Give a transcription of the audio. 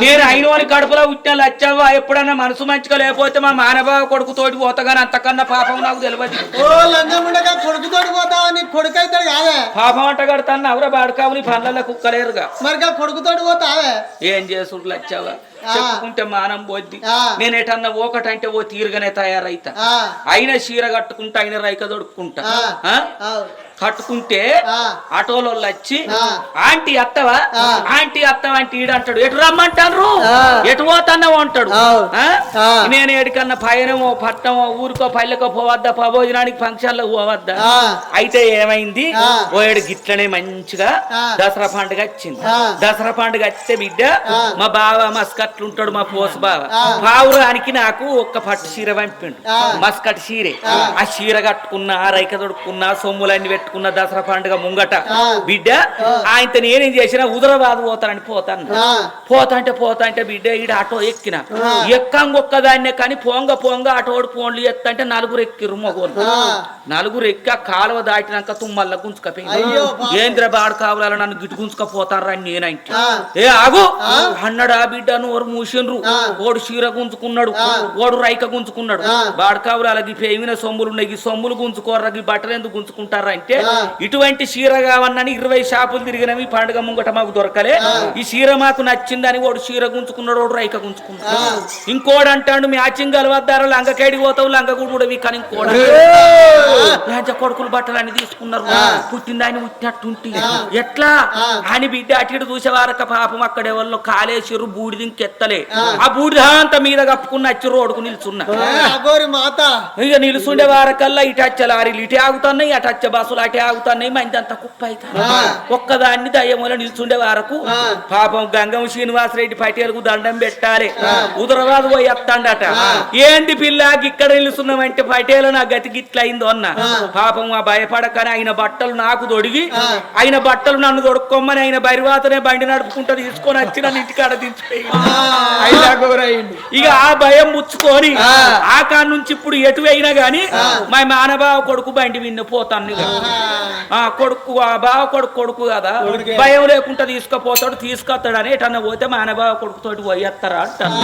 నేను అయిన వాని కడుపులో పుట్టిన లచ్చవ్వ ఎప్పుడన్నా మనసు మంచిగా లేకపోతే మా మానవ కొడుకు తోటి పోతగాని అంతకన్నా పాపం నాకు తెలియదు ఓ లంగముండగా కొడుకుతోటి పోతావా? నీ కొడుకు అవుతాడు కాదే. పాపం అంట కడతాను అవరా బాడకావు నీ పనులలో కుక్కలేరుగా. మరి గా కొడుకుతోటి పోతావే? ఏం చేసుడు లచ్చవ్వ? చెప్పుకుంటే మానం పోద్ది. నేను ఎటన్నా ఒకటంటే ఓ తీరుగానే తయారైతా. అయిన చీర కట్టుకుంటా అయిన రైక దొడుక్కుంటా. కట్టుకుంటే. ఆటోలో వచ్చి. ఆంటీ అత్తవా. ఆంటీ అత్తవా అంటే ఈడు అంటాడు ఎటు రమ్మంటారు. ఎటు పోతున్నావు అంటాడు. నేను ఎడికన్నా పయనమో పట్టమో ఊరికో పల్లెకో పోవద్దా భోజనానికి ఫంక్షన్లో పోవద్దా. అయితే ఏమైంది. పోయాడు గిట్లనే మంచిగా. దసరా పండుగ వచ్చింది. దసరా పండుగ వస్తే బిడ్డ. మా బావ మస్కట్లు ఉంటాడు మా పోసు బావ. పావురానికి నాకు ఒక్క పట్టు చీర పంపిండు. మస్కట్ చీరే ఆ చీర కట్టుకున్నా రైక తొడుక్కున్నా సొమ్ములన్నీ పెట్టుకున్న దసరా పండుగ ముంగట. బిడ్డ ఆయనతో నేనేం చేసిన హుదరాబాద్ పోతానని పోతాను ఆ. పోతాంటే పోతాంటే బిడ్డ ఈడ ఆటో ఎక్కిన. ఎక్కంగొక్కదాన్నే కానీ పోంగ పోంగ ఆటోడు ఫోన్లు ఎత్తంటే నలుగురు ఎక్కిరు మొగోళ్ళు. నలుగురు ఎక్క కాలువ దాటినాక తుమ్మల్ల గుంజుకపోయింది అయ్యో పాపం. ఏంద్ర బాడు కావాల నన్ను గిటు గుంజుకపోతారా అని నేనంటే. ఏ ఆగు అన్నాడు ఆ బిడ్డ నోరు మూసిండ్రు. ఓడు చీర గుంజుకున్నాడు. ఓడు రైక గుంజుకున్నాడు. బాడు కావురాలకి పేమిన సొమ్ములు ఉన్నాయి ఈ సొమ్ములు గుంజుకోర్రా ఈ బట్టలు ఎందుకు గుంజుకుంటారా అంటే. ఇటువంటి చీర కావన్నని ఇరవై షాపులు తిరిగినవి పండుగ ముంగట మాకు దొరకలే. ఈ చీర మాకు నచ్చిందని ఓడు చీర గుంజుకున్నాడు ఓడు రైక గుంజుకున్నాడు. ఇంకోడు అంటాడు మ్యాచింగ్ కలవద్దారు లంగకేడికి పోతావు లంగ కూడా కానీ ఇంకోడు కొడుకులు బట్టలు అన్ని తీసుకున్నారు పుట్టింది ఆయన పుట్టినట్టుంటి ఎట్లా? అని బిడ్డ అటు ఇటు చూసేవారక పాపం అక్కడే వాళ్ళు కాలేసిరు బూడిది ఇంకెత్తలే. ఆ. బూడిద అంతా మీద కప్పుకున్న వచ్చి రోడ్డుకు నిల్చున్నా. ఇక నిలుచుండే వారకల్లా ఇటు వచ్చే లారీలు ఇటే ఆగుతున్నాయి అటు వచ్చే బస్సులు అటే ఆగుతున్నాయి మంది అంతా కుప్ప అవుతారు ఒక్కదాన్ని దయ్యముల నిల్చుండే వరకు పాపం గంగం శ్రీనివాసరెడ్డి పటేలకు దండం పెట్టాలి. ఉదరవాదు పోయి ఎత్తాండట ఏంది పిల్ల ఇక్కడ నిలుస్తున్నామంటే పటేలు నా గతి గిట్ల అయిందో అన్న పాపం ఆ భయపడకని ఆయన బట్టలు నాకు దొడిగి ఆయన బట్టలు నన్ను దొడుక్కోమని ఆయన బరివాతనే బండి నడుపుకుంటూ తీసుకొని వచ్చి నన్ను ఇంటికాడ దించిపోయి. ఇక ఆ భయం ముచ్చుకొని ఆ. కాడ నుంచి ఇప్పుడు ఎటు అయినా గాని మా మానబావ కొడుకు బండి విన్న పోతాను. ఆ కొడుకు ఆ బావ కొడుకు కొడుకు కదా. భయం లేకుండా తీసుకుపోతాడు తీసుకొస్తాడని ఎటన్నా పోతే మానబావ కొడుకుతోటి పోయేస్తారా అంటాను